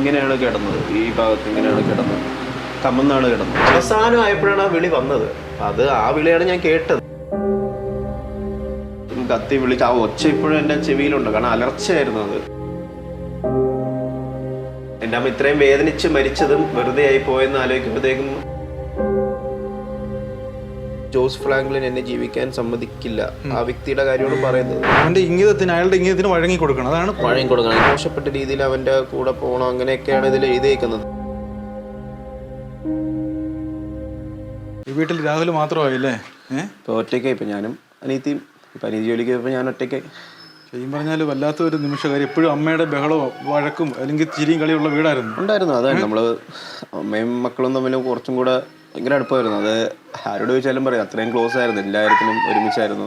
ഇങ്ങനെയാണ് കിടന്നത്. ഈ ഭാഗത്ത് ഇങ്ങനെയാണ് കിടന്നത്. കമ്മെന്നാണ് കിടന്നത്. അവസാനം ആയപ്പോഴാണ് ആ വിളി വന്നത്. അത് ആ വിളിയാണ് ഞാൻ കേട്ടത്. കത്തി വിളിച്ച് ആ ഒച്ച ഇപ്പോഴും എന്റെ ചെവിയിലുണ്ട്. കാരണം അലർച്ചയായിരുന്നു അത്. എന്റെ അമ്മ ഇത്രയും വേദനിച്ച് മരിച്ചതും വെറുതെ ആയി പോയെന്ന് ആലോചിക്കുമ്പോഴത്തേക്കും ജോസ് ഫ്രാങ്ക്ലിൻ എന്നെ ജീവിക്കാൻ സമ്മതിക്കില്ല. ആ വ്യക്തിയുടെ കാര്യമാണ് പറയുന്നത്. അവന്റെ ഇംഗിതത്തിന് അയാളുടെ ഇംഗിതത്തിന് വഴങ്ങി കൊടുക്കണം. അതാണ് വഴങ്ങി കൊടുക്കണം. മോശപ്പെട്ട രീതിയിൽ അവന്റെ കൂടെ പോകണം. അങ്ങനെയൊക്കെയാണ് ഇതിൽ എഴുതിയേക്കുന്നത്. ഈ വീട്ടിൽ രാഹുൽ മാത്രമായില്ലേ? ഇപ്പോൾ ഇപ്പൊ ഒറ്റയ്ക്കായി ഇപ്പൊ ഞാനും അനീതിയും ഇപ്പൊ അനീതി ജോലിക്ക് പോയപ്പോ ഞാൻ ഒറ്റയ്ക്കായി. ശരിക്കും പറഞ്ഞാൽ വല്ലാത്ത ഒരു നിമിഷകാര്യം എപ്പോഴും അമ്മയുടെ ബഹളവും വഴക്കും അല്ലെങ്കിൽ ചിരിയും കളിയുള്ള വീടായിരുന്നു. ഉണ്ടായിരുന്നു. അതാണ് നമ്മൾ അമ്മയും മക്കളും തമ്മിൽ കുറച്ചും കൂടെ ഭയങ്കര അടുപ്പമായിരുന്നു അത് ആരോട് ചോദിച്ചാലും പറയാം. അത്രയും ക്ലോസ് ആയിരുന്നു. എല്ലാവർക്കും ഒരുമിച്ചായിരുന്നു.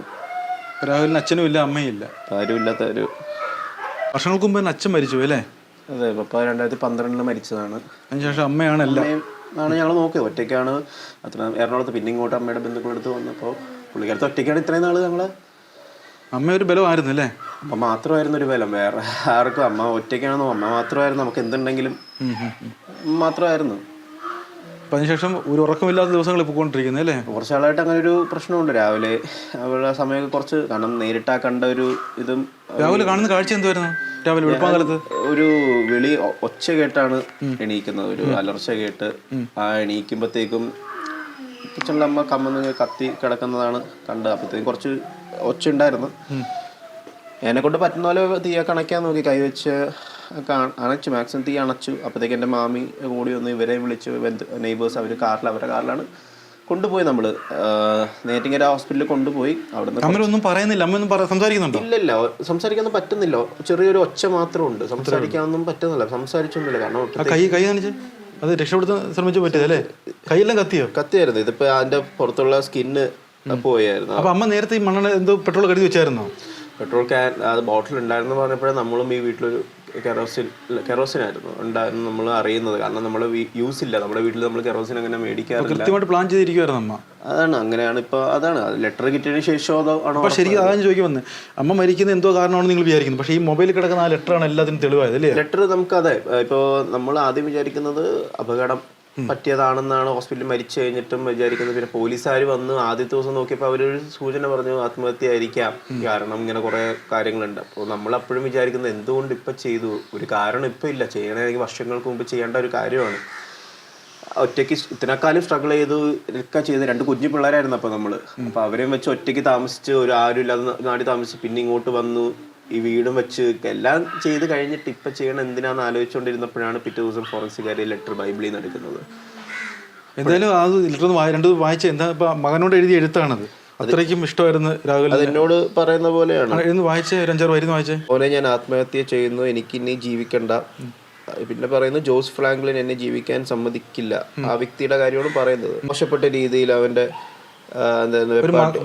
രാഹുലിന് അച്ഛനും ഇല്ല അമ്മയും ഇല്ല. ആരും ഇല്ലാത്ത ഒരു വർഷങ്ങൾക്ക് മുമ്പ് തന്നെ അച്ഛൻ മരിച്ചു അല്ലേ? അതെ പപ്പ രണ്ടായിരത്തി പന്ത്രണ്ടിൽ മരിച്ചതാണ്. അതിനുശേഷം അമ്മയാണ് എല്ലാം. അമ്മയും ആണ് ഞങ്ങൾ നോക്കിയത്. ഒറ്റയ്ക്കാണ് അത്ര എറണാകുളത്ത് പിന്നെ ഇങ്ങോട്ട് അമ്മയുടെ ബന്ധുക്കളെടുത്ത് വന്നപ്പോൾ പുള്ളിക്കാരത്ത് ഒറ്റയ്ക്കാണ് ഇത്രയും നാൾ ഞങ്ങൾ അമ്മ ഒരു ബലമായിരുന്നു അല്ലേ? അമ്മ മാത്രമായിരുന്നു ഒരു ബലം. വേറെ ആർക്കും അമ്മ ഒറ്റയ്ക്കാണെന്നോ അമ്മ മാത്രമായിരുന്നു. നമുക്ക് എന്തുണ്ടെങ്കിലും മാത്രമായിരുന്നു. അപ്പൊ അതിനുശേഷം ഒരു ഉറക്കമില്ലാത്ത ദിവസങ്ങൾ പോയിക്കൊണ്ടിരിക്കുന്നത് അല്ലേ? കുറച്ച് നാളായിട്ട് അങ്ങനെ ഒരു പ്രശ്നമുണ്ട്. രാവിലെ അവരുടെ സമയമൊക്കെ കുറച്ച് കാരണം നേരിട്ടാ കണ്ട ഒരു ഇതും രാവിലെ കാണുന്ന കാഴ്ച എന്തുവായിരുന്നു? രാവിലെ വെളുപ്പാങ്കാലത്ത് ഒരു വിളി ഒച്ച കേട്ടാണ് എണീക്കുന്നത്. ഒരു അലർച്ച കേട്ട് ആ എണീക്കുമ്പോഴത്തേക്കും കൊച്ചുള്ള അമ്മ കമ്മന്ന് കത്തി കിടക്കുന്നതാണ് കണ്ടത് അപ്പോഴത്തേക്കും കുറച്ച് ഒച്ച ഉണ്ടായിരുന്നു എന്നെ കൊണ്ട് പറ്റുന്ന പോലെ തീയ കണക്കാൻ നോക്കി കൈവച്ച് അണച്ചു മാക്സിമം തീ അണച്ചു. അപ്പോഴത്തേക്ക് എന്റെ മാമി കൂടി ഒന്ന് ഇവരെ വിളിച്ച് നെയ്ബേഴ്സ് അവർ കാറിൽ അവരുടെ കാറിലാണ് കൊണ്ടുപോയി നമ്മൾ നേറ്റിങ്ങര ഹോസ്പിറ്റലിൽ കൊണ്ടുപോയി അവിടെ അമ്മയൊന്നും പറയുന്നില്ല. അമ്മയൊന്നും സംസാരിക്കുന്നുണ്ടോ? ഇല്ല സംസാരിക്കാനൊന്നും പറ്റുന്നില്ല. ചെറിയൊരു ഒച്ച മാത്രം ഉണ്ട്. സംസാരിക്കാനൊന്നും പറ്റുന്നില്ല. സംസാരിച്ചൊന്നുമില്ല കാരണം കൈ കൈ കാണിച്ച്. അത് രക്ഷപ്പെടുത്താൻ ശ്രമിച്ചു പറ്റിയതല്ലേ? കൈയെല്ലാം കത്തിയോ? കത്തിയായിരുന്നു. ഇതിപ്പോ അതിന്റെ പുറത്തുള്ള സ്കിന്ന് പോയായിരുന്നു. അപ്പൊ അമ്മ നേരത്തെ ഈ മണ്ണെണ്ണ എന്തോ പെട്രോൾ കരുതി വെച്ചായിരുന്നോ? പെട്രോൾ ക്യാൻ അത് ബോട്ടിൽ ഉണ്ടായിരുന്നു പറഞ്ഞപ്പോഴേ നമ്മളും ഈ വീട്ടിലൊരു കെറോസിൻ കെറോസിൻ ആയിരുന്നു ഉണ്ടായിരുന്നു നമ്മൾ അറിയുന്നത്. കാരണം നമ്മൾ യൂസ് ഇല്ല. നമ്മുടെ വീട്ടിൽ നമ്മൾ കെറോസിൻ അങ്ങനെ മേടിക്കാറില്ല. കൃത്യമായിട്ട് പ്ലാൻ ചെയ്തിരിക്കുവായിരുന്നു അമ്മ? അതാണ്. അങ്ങനെയാണ്. ഇപ്പൊ അതാണ്. ലെറ്റർ കിട്ടിയതിന് ശേഷം അതോ ശരിക്കും അതാണ് ചോദിക്കും വന്ന് അമ്മ മരിക്കുന്ന എന്തോ കാരണമാണ് നിങ്ങൾ വിചാരിക്കുന്നത് പക്ഷേ ഈ മൊബൈലിൽ കിടക്കുന്ന ആ ലെറ്ററാണ് എല്ലാത്തിനും തെളിവായത് അല്ലേ? ലെറ്റർ നമുക്ക് അതെ ഇപ്പോ നമ്മൾ ആദ്യം വിചാരിക്കുന്നത് അപകടം പറ്റിയതാണെന്നാണ് ഹോസ്പിറ്റലിൽ മരിച്ചു കഴിഞ്ഞിട്ടും വിചാരിക്കുന്നത്. പിന്നെ പോലീസുകാർ വന്ന് ആദ്യത്തെ ദിവസം നോക്കിയപ്പോൾ അവരൊരു സൂചന പറഞ്ഞു ആത്മഹത്യ ആയിരിക്കാം കാരണം ഇങ്ങനെ കുറെ കാര്യങ്ങളുണ്ട്. അപ്പോൾ നമ്മൾ അപ്പോഴും വിചാരിക്കുന്നത് എന്തുകൊണ്ട് ഇപ്പൊ ചെയ്തു? ഒരു കാരണം ഇപ്പൊ ഇല്ല. ചെയ്യണമെങ്കിൽ വർഷങ്ങൾക്ക് മുമ്പ് ചെയ്യേണ്ട ഒരു കാര്യമാണ്. ഒറ്റയ്ക്ക് ഇത്രക്കാലം സ്ട്രഗിൾ ചെയ്തു ഒക്കെ ചെയ്ത് രണ്ട് കുഞ്ഞു പിള്ളേരായിരുന്നു അപ്പൊ നമ്മൾ അപ്പൊ അവരെയും വെച്ച് ഒറ്റയ്ക്ക് താമസിച്ച് ഒരു ആരും ഇല്ലാതെ നാടി താമസിച്ച് പിന്നെ ഇങ്ങോട്ട് വന്നു. ഈ വീടും വെച്ച് എല്ലാം ചെയ്ത് കഴിഞ്ഞിട്ട് ഇപ്പൊ ചെയ്യണം എന്തിനാന്ന് ആലോചിച്ചുകൊണ്ടിരുന്നപ്പോഴാണ് പിറ്റേ ദിവസം ഫോറൻസിക്കാർ ലെറ്റർ ബൈബിളിൽ നിന്ന് എടുക്കുന്നത് എന്തായാലും അത് ലെറ്റർ രണ്ടു വായിച്ച എന്താ ഇപ്പൊ മകനോട് എഴുതി എഴുത്താണത്. അത്രയ്ക്കും ഇഷ്ടമായിരുന്നു രാഹുൽ എന്നോട് പറയുന്ന പോലെയാണ്. വായിച്ചേ രഞ്ചാർ വരുന്ന വായിച്ചേ. പോലെ ഞാൻ ആത്മഹത്യ ചെയ്യുന്നു എനിക്ക് ഇനി ജീവിക്കണ്ട പിന്നെ പറയുന്നു ജോസ് ഫ്രാങ്ക്ലിൻ എന്നെ ജീവിക്കാൻ സമ്മതിക്കില്ല. ആ വ്യക്തിയുടെ കാര്യമാണ് പറയുന്നത്. മോശപ്പെട്ട രീതിയിൽ അവന്റെ ആ,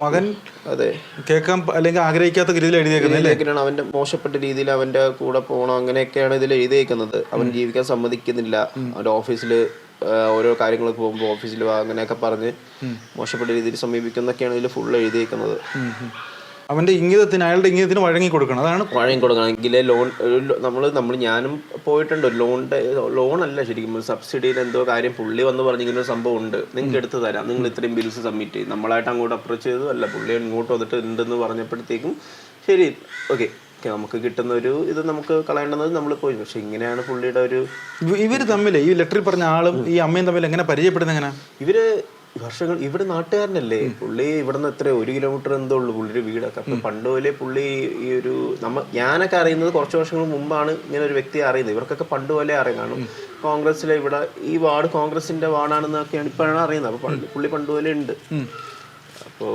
മകൻ അതെ. കേൾക്കാൻ അല്ലെങ്കിൽ ആഗ്രഹിക്കാത്ത രീതിയിൽ എഴുതിയേക്കുന്നത് അവന്റെ മോശപ്പെട്ട രീതിയിൽ അവന്റെ കൂടെ പോകണം അങ്ങനെയൊക്കെയാണ് ഇതിൽ എഴുതിയേക്കുന്നത്. അവൻ ജീവിക്കാൻ സമ്മതിക്കുന്നില്ല. അവന്റെ ഓഫീസിൽ ഓരോ കാര്യങ്ങളൊക്കെ പോകുമ്പോൾ ഓഫീസിൽ അങ്ങനെയൊക്കെ പറഞ്ഞ് മോശപ്പെട്ട രീതിയിൽ സമീപിക്കുന്നൊക്കെയാണ് ഇതിൽ ഫുൾ എഴുതിയേക്കുന്നത്. അവന്റെ ഇംഗിതത്തിന് അയാളുടെ ഇംഗിതത്തിന് വഴങ്ങി കൊടുക്കണം. അതാണ് വഴങ്ങി കൊടുക്കണം. കൊടുക്കണമെങ്കിൽ ലോൺ നമ്മൾ നമ്മൾ ഞാനും പോയിട്ടുണ്ട്. ലോണിന്റെ ലോൺ അല്ല ശരിക്കും. സബ്സിഡിയിൽ എന്തോ കാര്യം പുള്ളി വന്ന് പറഞ്ഞിങ്ങനെ ഒരു സംഭവം ഉണ്ട്. നിങ്ങൾക്ക് എടുത്തു തരാം. നിങ്ങൾ ഇത്രയും ബിൽസ് സബ്മിറ്റ് ചെയ്യും. നമ്മളായിട്ട് അങ്ങോട്ട് അപ്രോച്ച് ചെയ്തു അല്ല പുള്ളി ഇങ്ങോട്ട് വന്നിട്ട് ഉണ്ടെന്ന് പറഞ്ഞപ്പോഴത്തേക്കും ശരി ഓക്കെ നമുക്ക് കിട്ടുന്ന ഒരു ഇത് നമുക്ക് കളയേണ്ടത് നമ്മൾ പോയി. പക്ഷെ ഇങ്ങനെയാണ് പുള്ളിയുടെ ഒരു ഇവ- ഇവർ തമ്മിൽ ഈ ലെറ്ററിൽ പറഞ്ഞ ആളും ഈ അമ്മയും തമ്മിൽ എങ്ങനെ പരിചയപ്പെടുന്നത് എങ്ങനെ? ഇവർ വർഷങ്ങൾ ഇവിടെ നാട്ടുകാരനല്ലേ? പുള്ളി ഇവിടുന്ന് എത്ര ഒരു കിലോമീറ്റർ എന്തോ ഉള്ളു പുള്ളിയുടെ വീടൊക്കെ. അപ്പൊ പണ്ട് പോലെ പുള്ളി ഈ ഒരു നമ്മ ഞാനൊക്കെ അറിയുന്നത് കുറച്ച് വർഷങ്ങൾ മുമ്പാണ് ഇങ്ങനെ ഒരു വ്യക്തി അറിയുന്നത്. ഇവർക്കൊക്കെ പണ്ട് പോലെ അറിയാം. കാരണം കോൺഗ്രസിലെ ഇവിടെ ഈ വാർഡ് കോൺഗ്രസിന്റെ വാർഡാണെന്നൊക്കെയാണ് ഇപ്പോഴാണ് അറിയുന്നത്. അപ്പൊ പുള്ളി പണ്ട് പോലെ ഉണ്ട്. അപ്പോ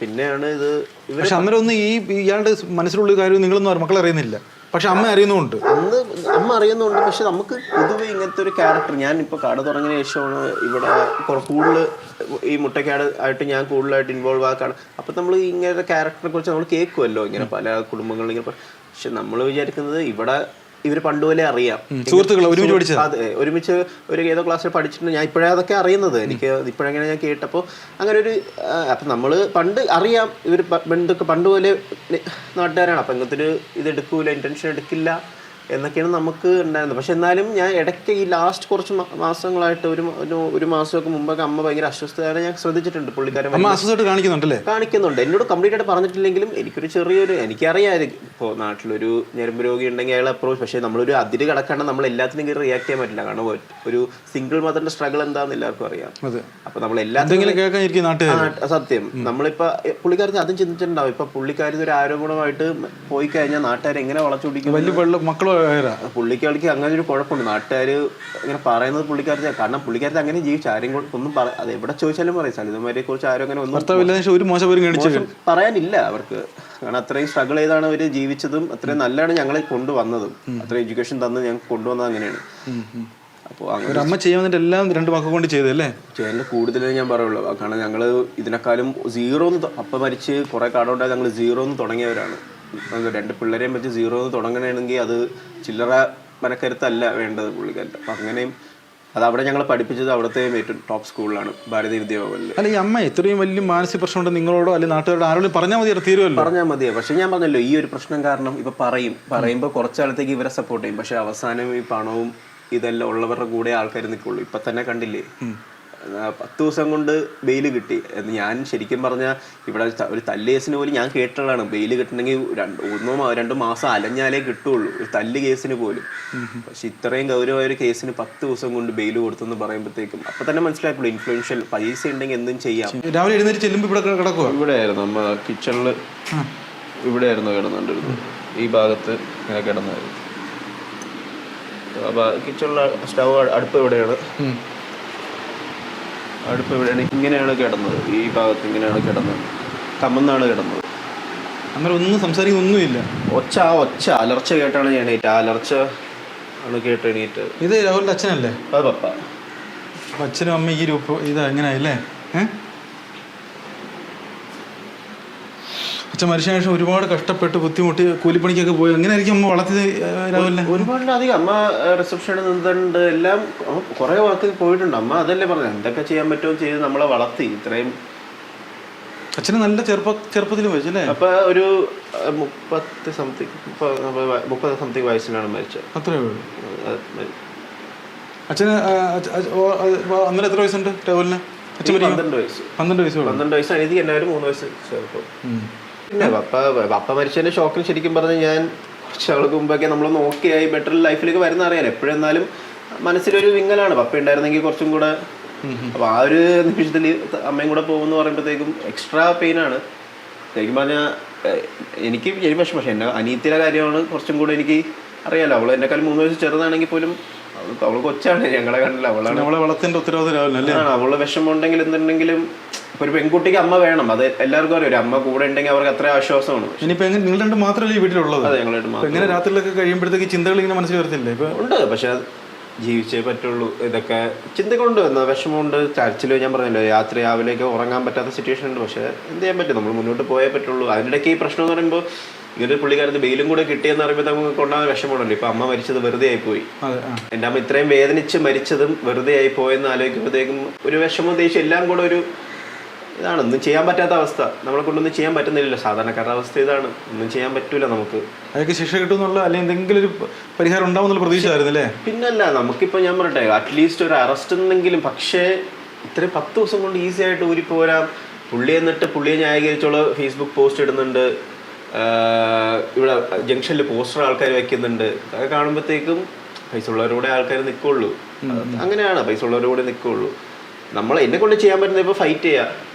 പിന്നെയാണ് ഇത് പക്ഷെ അന്നേരം ഒന്നും ഈ ഇയാളുടെ മനസ്സിലുള്ള കാര്യം നിങ്ങളൊന്നും മക്കൾ അറിയുന്നില്ല. പക്ഷെ അമ്മ അറിയുന്നുണ്ട് അന്ന് അമ്മ അറിയുന്നുണ്ട്. പക്ഷെ നമുക്ക് പൊതുവെ ഇങ്ങനത്തെ ഒരു ക്യാരക്ടർ ഞാൻ ഇപ്പൊ കട തുടങ്ങിയ ശേഷമാണ് ഇവിടെ കൂടുതൽ ഈ മുട്ടക്കാട് ആയിട്ട് ഞാൻ കൂടുതലായിട്ട് ഇൻവോൾവ് ആക്കാണ്. അപ്പൊ നമ്മൾ ഇങ്ങനത്തെ ക്യാരക്ടറിനെ കുറിച്ച് നമ്മൾ കേൾക്കുമല്ലോ ഇങ്ങനെ പല കുടുംബങ്ങളിൽ ഇങ്ങനെ പക്ഷെ നമ്മൾ വിചാരിക്കുന്നത് ഇവിടെ ഇവർ പണ്ടുപോലെ അറിയാം. സുഹൃത്തുക്കൾ ഒരുമിച്ച് പഠിച്ചത്? അതെ ഒരുമിച്ച് ഒരു ഏതോ ക്ലാസ്സിൽ പഠിച്ചിട്ടുണ്ട്. ഞാൻ ഇപ്പോഴേ അതൊക്കെ അറിയുന്നത്. എനിക്ക് ഇപ്പോഴെങ്ങനെ ഞാൻ കേട്ടപ്പോൾ അങ്ങനെ ഒരു അപ്പൊ നമ്മൾ നമ്മൾ പണ്ട് അറിയാം. ഇവർ ബന്ധുക്ക് പണ്ടുപോലെ നാട്ടുകാരാണ്. അപ്പം ഇങ്ങനത്തെ ഒരു ഇത് എടുക്കൂല ഇന്റൻഷൻ എടുക്കില്ല. എന്നൊക്കെയാണ് നമുക്ക് ഉണ്ടായിരുന്നത്. പക്ഷെ എന്നാലും ഞാൻ ഇടയ്ക്ക് ഈ ലാസ്റ്റ് കുറച്ച് മാസങ്ങളായിട്ട് ഒരു ഒരു- മാസമൊക്കെ മുമ്പൊക്കെ അമ്മ ഭയങ്കര അസ്വസ്ഥതയാണ് ഞാൻ ശ്രദ്ധിച്ചിട്ടുണ്ട്. പുള്ളിക്കാരൻ കാണിക്കുന്നുണ്ടല്ലേ കാണിക്കുന്നുണ്ട് എന്നോട് കംപ്ലീറ്റ് ആയിട്ട് പറഞ്ഞിട്ടില്ലെങ്കിലും എനിക്കൊരു ചെറിയൊരു എനിക്കറിയാമായിരിക്കും ഇപ്പോൾ നാട്ടിലൊരു ഞരമ്പ് രോഗി ഉണ്ടെങ്കിൽ അയാൾ അപ്രോച്ച് പക്ഷേ നമ്മളൊരു അതിര് കടക്കാണ്ട് നമ്മൾ എല്ലാത്തിനും കയറി റിയാക്ട് ചെയ്യാൻ പറ്റില്ല. കാരണം ഒരു- സിംഗിൾ മദറിന്റെ സ്ട്രഗിൾ എന്താണെന്ന് എല്ലാവർക്കും അറിയാം. അപ്പൊ നമ്മൾ എല്ലാത്തിനും സത്യം. നമ്മളിപ്പോ പുള്ളിക്കാരത്തി അതും ചിന്തിച്ചിട്ടുണ്ടാവും. ഇപ്പൊ പുള്ളിക്കാരി ഒരു ആരോപണമായിട്ട് പോയി കഴിഞ്ഞാൽ നാട്ടുകാർ എങ്ങനെ വളച്ചൊടിക്കും? വലിയ മക്കളും പുള്ളിക്കാർക്ക് അങ്ങനെ ഒരു കുഴപ്പമുണ്ട്. നാട്ടുകാര് ഇങ്ങനെ പറയുന്നത് പുള്ളിക്കാരത്തെ കാരണം പുള്ളിക്കാരത്തെ അങ്ങനെ ജീവിച്ചു. ആരും ഒന്നും അത് എവിടെ ചോദിച്ചാലും പറയും. സലിതന്മാരെ കുറിച്ച് ആരും അങ്ങനെ ഒന്നും ഒരു മോശം പറയാനില്ല അവർക്ക്. കാരണം അത്രയും സ്ട്രഗിൾ ചെയ്താണ് അവർ ജീവിച്ചതും അത്രയും നല്ലതാണ് ഞങ്ങളെ കൊണ്ടുവന്നതും. അത്രയും എഡ്യൂക്കേഷൻ തന്ന് ഞങ്ങൾക്ക് കൊണ്ടുവന്നത് അങ്ങനെയാണ്. അപ്പോൾ അമ്മ ചെയ്യാൻ എല്ലാം രണ്ട് മക്കൾ കൊണ്ട് ചെയ്തല്ലേ കൂടുതൽ ഞാൻ പറയുള്ളൂ. കാരണം ഞങ്ങൾ ഇതിനെക്കാളും സീറോ എന്ന് അപ്പം മരിച്ച് കുറേ കാടുണ്ടായി ഞങ്ങൾ സീറോന്ന് തുടങ്ങിയവരാണ്. രണ്ട് പിള്ളേരെയും വെച്ച് സീറോ തുടങ്ങണമെങ്കിൽ അത് ചില്ലറ മനക്കരുത്തല്ല വേണ്ടത് പുള്ളിക്കാരുടെ അപ്പം അങ്ങനെയും അത് അവിടെ ഞങ്ങൾ പഠിപ്പിച്ചത് അവിടുത്തെ ഏറ്റവും ടോപ്പ് സ്കൂളിലാണ് ഭാരതീയ വിദ്യാഭവനിൽ അല്ല ഈ അമ്മ ഇത്രയും വലിയ മാനസിക പ്രശ്നമുണ്ട് നിങ്ങളോടോ അല്ലെങ്കിൽ നാട്ടുകാരോ ആരോടും പറഞ്ഞാൽ മതി തീരുമല്ലോ പറഞ്ഞാൽ മതിയോ? പക്ഷെ ഞാൻ പറഞ്ഞല്ലോ ഈ ഒരു പ്രശ്നം കാരണം ഇപ്പൊ പറയും പറയുമ്പോൾ കുറച്ചാളത്തേക്ക് ഇവരെ സപ്പോർട്ട് ചെയ്യും. പക്ഷെ അവസാനം ഈ പണവും ഇതെല്ലാം ഉള്ളവരുടെ കൂടെ ആൾക്കാർ നിൽക്കുള്ളൂ ഇപ്പൊ തന്നെ കണ്ടില്ലേ? പത്ത് ദിവസം കൊണ്ട് ബെയിൽ കിട്ടി. എന്ന് ഞാൻ ശരിക്കും പറഞ്ഞാൽ ഇവിടെ ഒരു തല്ലേസിന് പോലും ഞാൻ കേട്ടതാണ് ബെയിൽ കിട്ടണമെങ്കിൽ രണ്ട് ഒന്നോ രണ്ടോ മാസം അലഞ്ഞാലേ കിട്ടുള്ളൂ. ഒരു തല്ല് കേസിന് പോലും. പക്ഷെ ഇത്രയും ഗൗരവമായ ഒരു കേസിന് പത്ത് ദിവസം കൊണ്ട് ബെയിൽ കൊടുത്തെന്ന് പറയുമ്പോഴത്തേക്കും അപ്പൊ തന്നെ മനസ്സിലാക്കുള്ളൂ ഇൻഫ്ലുവൻഷ്യൽ പൈസ ഉണ്ടെങ്കിൽ എന്തും ചെയ്യാം. രാവിലെ എഴുന്നേറ്റ് ചെല്ലുമ്പോൾ ഇവിടെ കിടക്കുക ഇവിടെ ആയിരുന്നു നമ്മ കിച്ചണിൽ ഇവിടെ ആയിരുന്നു കിടന്നുകൊണ്ടിരുന്നത്. ഈ ഭാഗത്ത് ഇങ്ങനെ കിടന്നായിരുന്നു. കിച്ചണിലെ സ്റ്റവ് അടുപ്പ് ഇവിടെയാണ്. അടുപ്പ് ഇവിടെയാണ് ഇങ്ങനെയാണ് കിടന്നത്. ഈ ഭാഗത്ത് ഇങ്ങനെയാണ് കിടന്നത്. കമന്നാണ് കിടന്നത്. അങ്ങനെ ഒന്നും സംസാരിക്കുന്ന ഒന്നുമില്ല ഒച്ച ആ ഒച്ച. അലർച്ച കേട്ടാണ് ഞാൻ എണീറ്റ്. ആ അലർച്ച ആണ് കേട്ട് എണീറ്റ്. ഇത് രാഹുലിന്റെ അച്ഛനല്ലേ? അത് പപ്പ. അച്ഛനും അമ്മ ഈ രൂപ ഇതാ എങ്ങനെയായില്ലേ ഏഹ് അച്ഛൻ മരിച്ച ശേഷം ഒരുപാട് കഷ്ടപ്പെട്ട് ബുദ്ധിമുട്ടി കൂലിപ്പണിക്കൊക്കെ പോയി. അങ്ങനെ എങ്ങനെയായിരിക്കും അമ്മ വളർത്തിയത് രാവിലെ ഒരുപാടിലധികം അമ്മ റിസപ്ഷൻ നിന്നിട്ടുണ്ട്. എല്ലാം കുറെ വാക്ക് പോയിട്ടുണ്ട്. അമ്മ അതല്ലേ പറഞ്ഞു എന്തൊക്കെ ചെയ്യാൻ പറ്റുമോ ചെയ്ത് നമ്മളെ വളർത്തി. ഇത്രയും അച്ഛന് നല്ല ചെറുപ്പ ചെറുപ്പത്തിൽ വെച്ചല്ലേ അപ്പൊ ഒരു മുപ്പത്തി സംതിങ് മുപ്പത് സംതിങ് വയസ്സിലാണ് മരിച്ചത്. അത്രേ ഉള്ളൂ. അച്ഛന് അന്നേരം എത്ര വയസ്സുണ്ട് രാഹുലിന്? അച്ഛൻ? പന്ത്രണ്ട് വയസ്സ്. പന്ത്രണ്ട് വയസ്സ് പന്ത്രണ്ട് വയസ്സ് എനിക്ക് എല്ലാവരും മൂന്ന് വയസ്സ് ചെറുപ്പം. പിന്നെ പപ്പ പപ്പ മരിച്ചതിന്റെ ഷോക്കിൽ ശരിക്കും പറഞ്ഞ് ഞാൻ കുറച്ച് നാൾക്ക് മുമ്പൊക്കെ നമ്മൾ നോക്കിയായി ബെറ്റർ ലൈഫിലേക്ക് വരുന്ന അറിയാലോ. എപ്പോഴെന്നാലും മനസ്സിലൊരു വിങ്ങലാണ്. പപ്പ ഉണ്ടായിരുന്നെങ്കിൽ കുറച്ചും കൂടെ അപ്പൊ ആ ഒരു നിമിഷത്തിൽ അമ്മയും കൂടെ പോകുമെന്ന് പറയുമ്പോഴത്തേക്കും എക്സ്ട്രാ പെയിൻ ആണ്. ശരിക്കും പറഞ്ഞാൽ എനിക്ക് വിഷമം. പക്ഷെ എന്റെ അനിയത്തിയുടെ കാര്യമാണ് കുറച്ചും കൂടെ എനിക്ക് അറിയാലോ. അവൾ എന്നെക്കാളും മൂന്ന് വയസ്സ് ചെറുതാണെങ്കിൽ പോലും അവൾ കൊച്ചാണ് ഞങ്ങളെ കണ്ടില്ല അവളാണ്. നമ്മളെ വളത്തിന്റെ ആണ് അവൾ വിഷമമുണ്ടെങ്കിൽ എന്തുണ്ടെങ്കിലും ഒരു പെൺകുട്ടിക്ക് അമ്മ വേണം അത് എല്ലാവർക്കും അറിയാം ഒരു അമ്മ കൂടെ ഉണ്ടെങ്കിൽ അവർക്ക് അത്ര ആശ്വാസമാണ്. ഇനിയിപ്പോ നിങ്ങൾ രണ്ട് മാത്രമല്ലേ ഈ വീട്ടിലുള്ളത്? അതെ മാത്രം എങ്ങനെ രാത്രിയിലൊക്കെ കഴിയുമ്പോഴത്തേക്ക് ചിന്തകൾ ഇങ്ങനെ മനസ്സിൽ വരത്തില്ലേ ഇപ്പൊ? ഉണ്ട് പക്ഷെ അത് ജീവിച്ചേ പറ്റുള്ളൂ ഇതൊക്കെ ചിന്തകളുണ്ട് എന്നാ വിഷമമുണ്ട്. ചർച്ചിൽ ഞാൻ പറഞ്ഞല്ലോ രാത്രി രാവിലെയൊക്കെ ഉറങ്ങാൻ പറ്റാത്ത സിറ്റുവേഷൻ ഉണ്ട് പക്ഷെ എന്ത് ചെയ്യാൻ പറ്റും? നമ്മൾ മുന്നോട്ട് പോയേ പറ്റുള്ളൂ. അതിനിടയ്ക്ക് ഈ പ്രശ്നം എന്ന് പറയുമ്പോൾ ഇങ്ങനെ പുള്ളിക്കാരത്ത് ബെയിലും കൂടെ കിട്ടിയെന്ന് പറയുമ്പോൾ നമുക്ക് കൊണ്ടാകുന്ന വിഷമമുണ്ടല്ലോ. ഇപ്പൊ അമ്മ മരിച്ചത് വെറുതെ ആയിപ്പോയി. എന്റെ അമ്മ ഇത്രയും വേദനിച്ച് മരിച്ചതും വെറുതെ ആയി പോയെന്ന് ആലോചിക്കുമ്പോഴത്തേക്കും ഒരു വിഷമം ദേഷ്യം എല്ലാം കൂടെ ഒരു ഇതാണ്. ഒന്നും ചെയ്യാൻ പറ്റാത്ത അവസ്ഥ. നമ്മളെ കൊണ്ടൊന്നും ചെയ്യാൻ പറ്റുന്നില്ലല്ലോ. സാധാരണക്കാരുടെ അവസ്ഥ ഇതാണ്. ഒന്നും ചെയ്യാൻ പറ്റൂല നമുക്ക്. അതൊക്കെ ശിക്ഷ കിട്ടുമെന്നുള്ള അല്ലെങ്കിൽ എന്തെങ്കിലും ഒരു പരിഹാരം ഉണ്ടാവുന്നുള്ള പ്രതീക്ഷ ആയിരുന്നു അല്ലേ പിന്നല്ല നമുക്കിപ്പോൾ ഞാൻ പറയട്ടെ അറ്റ്ലീസ്റ്റ് ഒരു അറസ്റ്റ് എന്നെങ്കിലും. പക്ഷേ ഇത്രയും പത്ത് ദിവസം കൊണ്ട് ഈസി ആയിട്ട് ഊരി പോരാ പുള്ളി എന്നിട്ട് പുള്ളിയെ ന്യായീകരിച്ചോളൂ ഫേസ്ബുക്ക് പോസ്റ്റ് ഇടുന്നുണ്ട്. ഇവിടെ ജംഗ്ഷനിൽ പോസ്റ്റർ ആൾക്കാർ വെക്കുന്നുണ്ട്. അതൊക്കെ കാണുമ്പോഴത്തേക്കും പൈസ ഉള്ളവരുടെ ആൾക്കാർ നിൽക്കുള്ളൂ അങ്ങനെയാണ് പൈസ ഉള്ളവരുടെ നിൽക്കുള്ളൂ നമ്മൾ എന്നെ കൊണ്ട് ചെയ്യാൻ പറ്റുന്ന ഇപ്പോൾ ഫൈറ്റ് ചെയ്യുക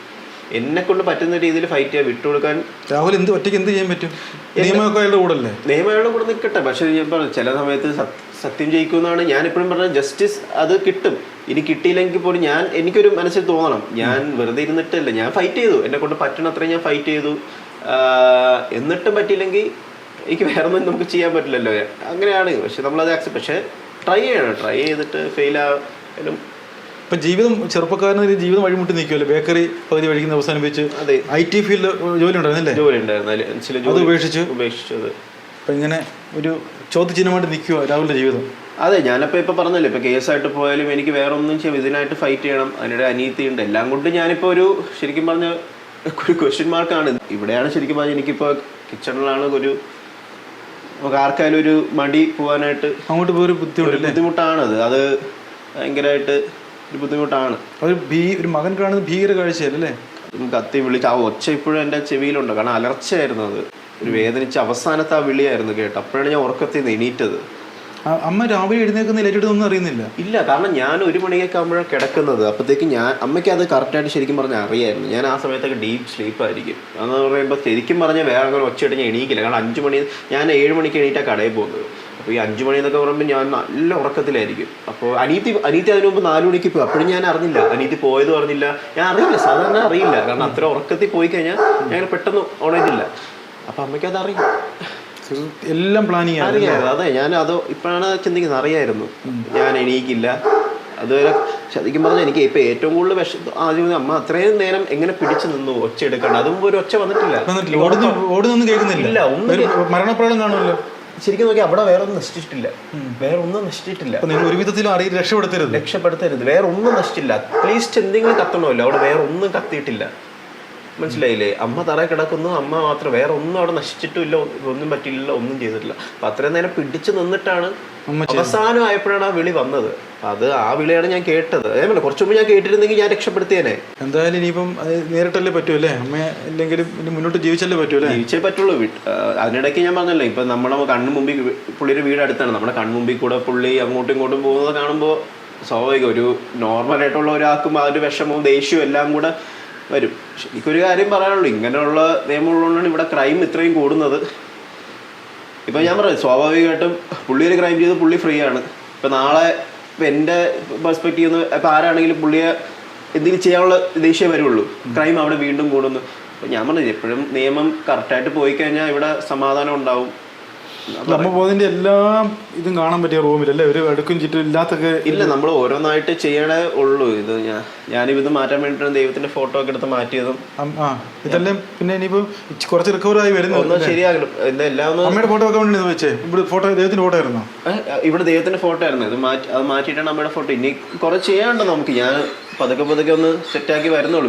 എന്നെ കൊണ്ട് പറ്റുന്ന രീതിയിൽ ഫൈറ്റ് ചെയ്യാം. വിട്ടു കൊടുക്കാൻ രാഹുൽ എന്ത് ഒറ്റയ്ക്ക് എന്ത് ചെയ്യാൻ പറ്റും? നിയമമൊക്കെ അയാളുടെ കൂടെ അല്ലേ നിയമങ്ങളുടെ കൂടെ നിൽക്കട്ടെ. പക്ഷേ ഞാൻ പറഞ്ഞു ചില സമയത്ത് സത്- സത്യം ജയിക്കുമെന്നാണ് ഞാൻ എപ്പോഴും പറഞ്ഞത്. ജസ്റ്റിസ് അത് കിട്ടും. ഇനി കിട്ടിയില്ലെങ്കിൽ പോലും ഞാൻ എനിക്കൊരു മനസ്സിൽ തോന്നണം. ഞാൻ വെറുതെ ഇരുന്നിട്ടല്ല. ഞാൻ ഫൈറ്റ് ചെയ്തു. എന്നെ കൊണ്ട് പറ്റണത്രയും ഞാൻ ഫൈറ്റ് ചെയ്തു. എന്നിട്ടും പറ്റിയില്ലെങ്കിൽ എനിക്ക് വേറെ ഒന്നും നമുക്ക് ചെയ്യാൻ പറ്റില്ലല്ലോ. അങ്ങനെയാണ്. പക്ഷെ നമ്മളത് ആക്സെപ്റ്റ് പക്ഷേ ട്രൈ ചെയ്യണം. ട്രൈ ചെയ്തിട്ട് ഫെയിൽ ആയാലും ഇപ്പം ജീവിതം ചെറുപ്പക്കാരന് ജീവിതം വഴിമുട്ടി നിൽക്കുമല്ലോ ബേക്കറി പകുതി വഴിക്കുന്ന വെച്ച് അതെ. ഐ ടി ഫീൽഡ് ജോലി ഉണ്ടായിരുന്നല്ലേ ജോലി ഉണ്ടായിരുന്നു. അത് ജോലി ഉപേക്ഷിച്ച്? ഉപേക്ഷിച്ചത് അപ്പം ഇങ്ങനെ ഒരു ചോദ്യചിഹ്നമായിട്ട് നിൽക്കുക രാഹുലിന്റെ ജീവിതം. അതെ ഞാനപ്പോൾ ഇപ്പോൾ പറഞ്ഞല്ലോ ഇപ്പോൾ കേസായിട്ട് പോയാലും എനിക്ക് വേറെ ഒന്നും ചെയ്യാം. ഇതിനായിട്ട് ഫൈറ്റ് ചെയ്യണം. അതിനിടെ അനീതിയുണ്ട്. എല്ലാം കൊണ്ട് ഞാനിപ്പോൾ ഒരു ശരിക്കും പറഞ്ഞ ഒരു ക്വസ്റ്റ്യൻ മാർക്കാണ് ഇവിടെയാണ് ശരിക്കും പറഞ്ഞാൽ എനിക്കിപ്പോൾ കിച്ചണിലാണ് ഒരു നമുക്ക് ആർക്കായാലും ഒരു മടി പോകാനായിട്ട് അങ്ങോട്ട് പോയി ഒരു ബുദ്ധിമുട്ട് ബുദ്ധിമുട്ടാണത്. അത് ഭയങ്കരമായിട്ട് ഒരു ബുദ്ധിമുട്ടാണ്. ഒരു ഭീ ഒരു മകൻ കാണുന്ന ഭീകര കാഴ്ചയല്ലേ? കത്തി വിളിച്ച് ആ ഒച്ച ഇപ്പോഴും എന്റെ ചെവിയിലുണ്ട്. കാരണം അലർച്ചയായിരുന്നു അത്. ഒരു വേദനിച്ച അവസാനത്തെ ആ വിളിയായിരുന്നു കേട്ടോ അപ്പോഴാണ് ഞാൻ ഉറക്കത്തിൽ നിന്ന് എണീറ്റത്. അമ്മ രാവിലെ എഴുന്നേൽക്കുന്ന ലേറ്റിട്ട് ഒന്നും അറിയുന്നില്ല. ഇല്ല കാരണം ഞാൻ ഒരു മണിയൊക്കെ ആകുമ്പോഴാണ് കിടക്കുന്നത്. അപ്പോഴത്തേക്ക് ഞാൻ അമ്മയ്ക്ക് അത് കറക്റ്റായിട്ട് ശരിക്കും പറഞ്ഞാൽ അറിയായിരുന്നു. ഞാൻ ആ സമയത്തൊക്കെ ഡീപ്പ് സ്ലീപ്പ് ആയിരിക്കും എന്ന് പറയുമ്പോൾ ശരിക്കും പറഞ്ഞാൽ വേറെ അങ്ങനെ ഒച്ചയിട്ട് ഞാൻ എണീക്കില്ല. കാരണം അഞ്ച് മണി ഞാൻ ഏഴ് മണിക്ക് എണീറ്റാണ് കടയിൽ പോകുന്നത്. അപ്പോൾ ഈ അഞ്ച് മണി എന്നൊക്കെ പറയുമ്പോൾ ഞാൻ നല്ല ഉറക്കത്തിലായിരിക്കും. അപ്പോൾ അനീതി അനീതി അതിനു മുമ്പ് നാല് മണിക്ക് പോയി. അപ്പോഴും ഞാൻ അറിഞ്ഞില്ല. അനീതി പോയത് അറിഞ്ഞില്ല. ഞാൻ അറിയില്ല സാധാരണ അറിയില്ല. കാരണം അത്ര ഉറക്കത്തിൽ പോയി കഴിഞ്ഞാൽ ഞാൻ പെട്ടെന്ന് ഉണരില്ല അപ്പോൾ അമ്മയ്ക്ക് അത് അറിയാം എല്ലാം പ്ലാനിങ് അറിയായിരുന്നു അതെ ഞാൻ അത് ഇപ്പോഴാണ് ചിന്തിക്കുന്നത് അറിയായിരുന്നു. ഞാൻ എണീക്കില്ല. അതുവരെ ശരിക്കും പറഞ്ഞാൽ എനിക്ക് ഇപ്പൊ ഏറ്റവും കൂടുതൽ വിഷം ആദ്യം അമ്മ അത്രയും നേരം എങ്ങനെ പിടിച്ചു നിന്നു ഒച്ച എടുക്കണം അതും ഒരു ഒച്ച വന്നിട്ടില്ല. ഓടുന്നൊന്നും കേൾക്കുന്നില്ല. മരണപ്രാളം കാണുമല്ലോ. ശരിക്കും നോക്കി അവിടെ വേറെ ഒന്നും നശിച്ചിട്ടില്ല. വേറെ ഒന്നും നശിച്ചിട്ടില്ല. നിങ്ങൾ ഒരു വിധത്തിലും അറിയി രക്ഷപ്പെടുത്തരുത്. രക്ഷപ്പെടുത്തരുത്. വേറെ ഒന്നും നശിച്ചില്ല അറ്റ്ലീസ്റ്റ് എന്തെങ്കിലും കത്തണമല്ലോ. അവിടെ വേറെ ഒന്നും കത്തിയിട്ടില്ല. മനസ്സിലായില്ലേ? അമ്മ തറ കിടക്കുന്നു അമ്മ മാത്രം വേറെ ഒന്നും അവിടെ നശിച്ചിട്ടുമില്ല ഒന്നും പറ്റില്ല ഒന്നും ചെയ്തിട്ടില്ല. അപ്പൊ അത്രയും നേരം പിടിച്ചു നിന്നിട്ടാണ് അവസാനം ആയപ്പോഴാണ് ആ വിളി വന്നത്. അത് ആ വിളിയാണ് ഞാൻ കേട്ടത്. അതേപോലെ കുറച്ചു മുമ്പ് ഞാൻ കേട്ടിരുന്നെങ്കിൽ ഞാൻ രക്ഷപ്പെടുത്തിയേനെ. എന്തായാലും ഇനിയിപ്പം അത് നേരിട്ടല്ലേ പറ്റൂല്ലേ അമ്മ ഇല്ലെങ്കിലും ഇനി മുന്നോട്ട് ജീവിച്ചല്ലേ പറ്റൂല്ലേ ജീവിച്ചേ പറ്റുള്ളൂ. അതിനിടയ്ക്ക് ഞാൻ പറഞ്ഞല്ലോ ഇപ്പൊ നമ്മുടെ കണ്ണു മുമ്പിൽ വി- പുള്ളിയുടെ വീട് അടുത്താണ്. നമ്മുടെ കൺമുമ്പിൽ കൂടെ പുള്ളി അങ്ങോട്ടും ഇങ്ങോട്ടും പോകുന്നത് കാണുമ്പോൾ സ്വാഭാവികം ഒരു നോർമൽ ആയിട്ടുള്ള ഒരാൾക്കും ആ ഒരു വിഷമവും ദേഷ്യവും എല്ലാം കൂടെ വരും. എനിക്കൊരു കാര്യം പറയാനുള്ളൂ. ഇങ്ങനെയുള്ള നിയമമുള്ളതുകൊണ്ടാണ് ഇവിടെ ക്രൈം ഇത്രയും കൂടുന്നത്. ഇപ്പം ഞാൻ പറയാം സ്വാഭാവികമായിട്ടും പുള്ളി ഒരു ക്രൈം ചെയ്ത് പുള്ളി ഫ്രീ ആണ്. ഇപ്പം നാളെ ഇപ്പം എന്റെ പെർസ്പെക്റ്റീവ് നിന്ന് ഇപ്പം ആരാണെങ്കിലും പുള്ളിയെ എന്തെങ്കിലും ചെയ്യാനുള്ള ദേഷ്യം വരുള്ളൂ. ക്രൈം അവിടെ വീണ്ടും കൂടുന്നു. ഞാൻ പറഞ്ഞത് എപ്പോഴും നിയമം കറക്റ്റായിട്ട് പോയി കഴിഞ്ഞാൽ ഇവിടെ സമാധാനം ഉണ്ടാവും. അമ്മ അതിന്റെ എല്ലാ ഇതും കാണാൻ പറ്റിയ റൂമിൽ റൂമിലല്ലേ? ഒരു അടുക്കും ചുറ്റും ഇല്ലാത്തൊക്കെ ഇല്ല നമ്മൾ ഓരോന്നായിട്ട് ചെയ്യണേ ഉള്ളൂ. ഇത് ഞാൻ ഞാനിത് മാറ്റാൻ വേണ്ടിയിട്ട് ദൈവത്തിന്റെ ഫോട്ടോ ഒക്കെ എടുത്ത് മാറ്റിയതും. ആ ഇതെല്ലാം പിന്നെ ഇനിയിപ്പോ കുറച്ച് റിക്കവർ ആയി വരുന്നു ശരിയാകണം. അമ്മയുടെ ഫോട്ടോ ഒക്കെ വേണ്ടി വെച്ചേ? ഇവിടെ ഫോട്ടോ ദൈവത്തിന്റെ ഫോട്ടോ ആയിരുന്നു? ഇവിടെ ദൈവത്തിന്റെ ഫോട്ടോ ആയിരുന്നു. ഇത് മാറ്റി അത് മാറ്റിയിട്ടാണ് നമ്മുടെ ഫോട്ടോ ഇനി കുറച്ച് ചെയ്യാനുണ്ടോ നമുക്ക്? ഞാൻ പതുക്കെ പതുക്കെ ഒന്ന് സെറ്റാക്കി വരുന്നുള്ളൂ.